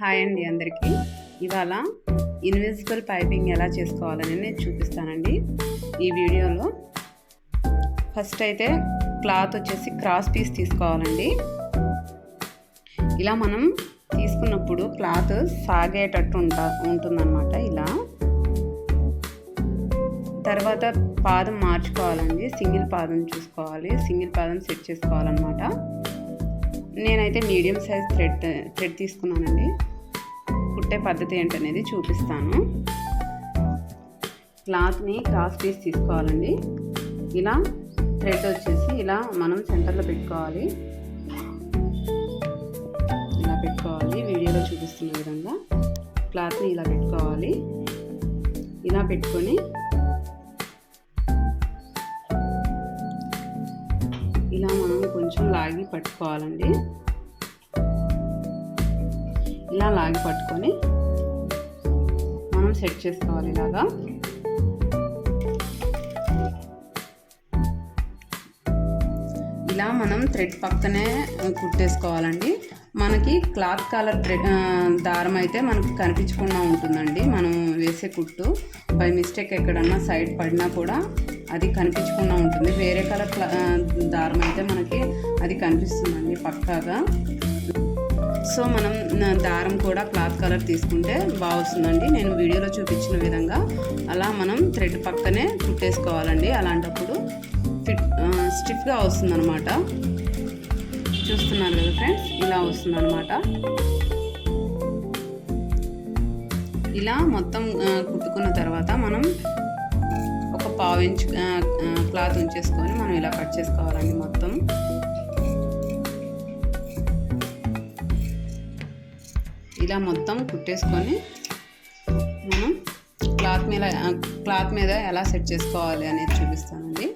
Hi అండి అందరికీ. ఇవాళ ఇన్విజిబుల్ పైపింగ్ ఎలా చేసుకోవాలని నేను చూపిస్తానండి. ఈ వీడియోలో ఫస్ట్ అయితే క్లాత్ వచ్చేసి క్రాస్ పీస్ తీసుకోవాలండి. ఇలా మనం తీసుకున్నప్పుడు క్లాత్ సాగేటట్టు ఉంటా ఉంటుందన్నమాట ఇలా. తర్వాత పాదం మార్చుకోవాలండి. సింగిల్ పాదం చూసుకోవాలి. సింగిల్ పాదం సెట్ చేసుకోవాలన్నమాట. నేనైతే మీడియం సైజ్ థ్రెడ్ థ్రెడ్ తీసుకున్నానండి. కుట్టే పద్ధతి ఏంటనేది చూపిస్తాను. క్లాత్ని క్రాస్ పీస్ తీసుకోవాలండి. ఇలా థ్రెడ్ వచ్చేసి ఇలా మనం సెంటర్లో పెట్టుకోవాలి. ఇలా పెట్టుకోవాలి. వీడియోలో చూపిస్తున్న విధంగా క్లాత్ని ఇలా పెట్టుకోవాలి. ఇలా పెట్టుకొని ఇలా మనం కొంచెం లాగి పట్టుకోవాలండి. ఇలా లాగి పట్టుకొని మనం సెట్ చేసుకోవాలి ఇలాగా. ఇలా మనం థ్రెడ్ పక్కనే కుట్టేసుకోవాలండి. మనకి క్లాత్ కలర్ థ్రెడ్ దారం అయితే మనకు కనిపించకుండా ఉంటుందండి. మనం వేసే కుట్టు. బై మిస్టేక్ ఎక్కడన్నా సైడ్ పడినా కూడా అది కనిపించకుండా ఉంటుంది. వేరే కలర్ దారం అయితే మనకి అది కనిపిస్తుందండి పక్కాగా. సో మనం దారం కూడా క్లాత్ కలర్ తీసుకుంటే బాగుస్తుందండి. నేను వీడియోలో చూపించిన విధంగా అలా మనం థ్రెడ్ పక్కనే కుట్టేసుకోవాలండి. అలాంటప్పుడు ఫిట్ స్టిఫ్గా వస్తుందన్నమాట. చూస్తున్నారు కదా ఫ్రెండ్స్? ఇలా వస్తుందన్నమాట. ఇలా మొత్తం కుట్టుకున్న తర్వాత మనం ఒక పావు ఇంచ్ క్లాత్ ఉంచేసుకొని మనం ఇలా కట్ చేసుకోవాలండి మొత్తం. ఇలా మొత్తం కుట్టేసుకొని మనం క్లాత్ మీద క్లాత్ మీద ఎలా సెట్ చేసుకోవాలి అనేది చూపిస్తానండి.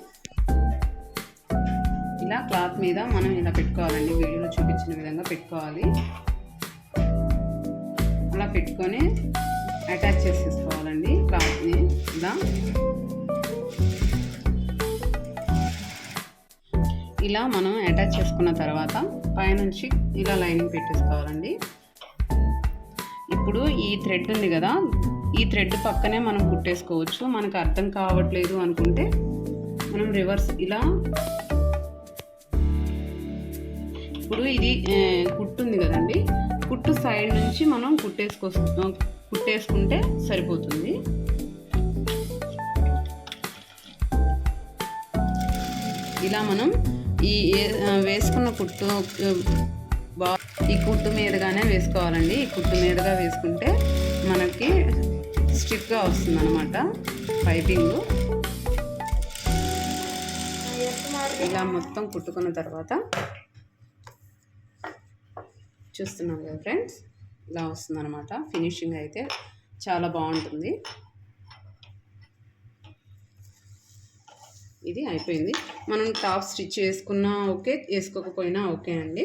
ఇలా క్లాత్ మీద మనం ఇలా పెట్టుకోవాలండి. వీడియోలో చూపించిన విధంగా పెట్టుకోవాలి. అలా పెట్టుకొని అటాచ్ చేసేసుకోవాలండి క్లాత్ని ఇలా. ఇలా మనం అటాచ్ చేసుకున్న తర్వాత పైనుంచి ఇలా లైనింగ్ పెట్టేసుకోవాలండి. ఇప్పుడు ఈ థ్రెడ్ ఉంది కదా ఈ థ్రెడ్ పక్కనే మనం కుట్టేసుకోవచ్చు. మనకు అర్థం కావట్లేదు అనుకుంటే మనం రివర్స్ ఇలా ఇప్పుడు ఇది కుట్టుంది కదండి. కుట్టు సైడ్ నుంచి మనం కుట్టేసుకో కుట్టేసుకుంటే సరిపోతుంది. ఇలా మనం ఈ వేసుకున్న కుట్టు ఈ కుట్టు మీదగానే వేసుకోవాలండి. ఈ కుట్టు మీదగా వేసుకుంటే మనకి స్టిక్గా వస్తుంది అనమాట పైపింగ్. ఇలా మొత్తం కుట్టుకున్న తర్వాత చూస్తున్నాం కదా ఫ్రెండ్స్ ఇలా వస్తుంది అనమాట ఫినిషింగ్ అయితే చాలా బాగుంటుంది. ఇది అయిపోయింది. మనం టాప్ స్టిచ్ వేసుకున్నా ఓకే వేసుకోకపోయినా ఓకే అండి.